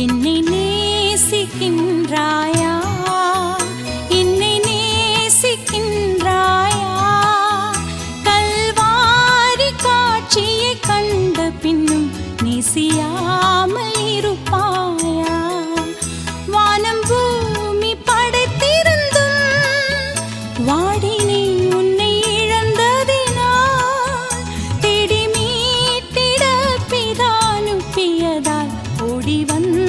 என்னை நேசிக்கின்றாயா? என்னை நேசிக்கின்றாயா? கல்வாரி காட்சியை கண்ட பின்னும் நேசியாமல் இருப்பாயா? வானம் பூமி படைத்திருந்தும் வாடினே உன்னை இழந்ததினால் தேடி மீட்டிட பிதானுப்பியதால் ஓடி வந்த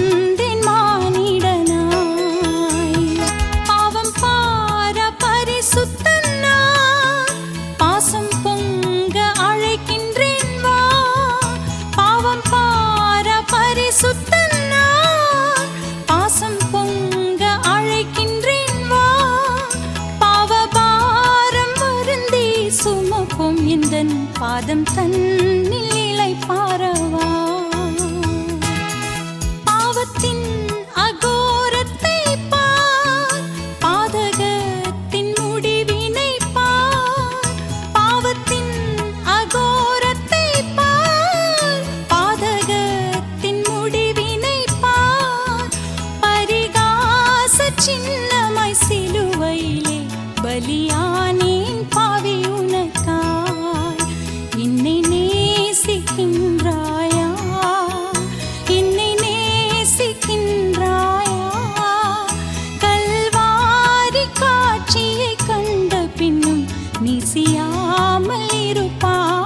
சுமப்போம் இந்தன் பாதம் தன்னில் இலை பாரவா. பாவத்தின் அகோரத்தை பார் பாதகத்தின் முடிவினை பார் பாவத்தின் அகோரத்தை பார் பாதகத்தின் முடிவினை பார். பரிகாச சின்னமாய் சிலுவையிலே பலியா அசையாமல் இருப்பான்.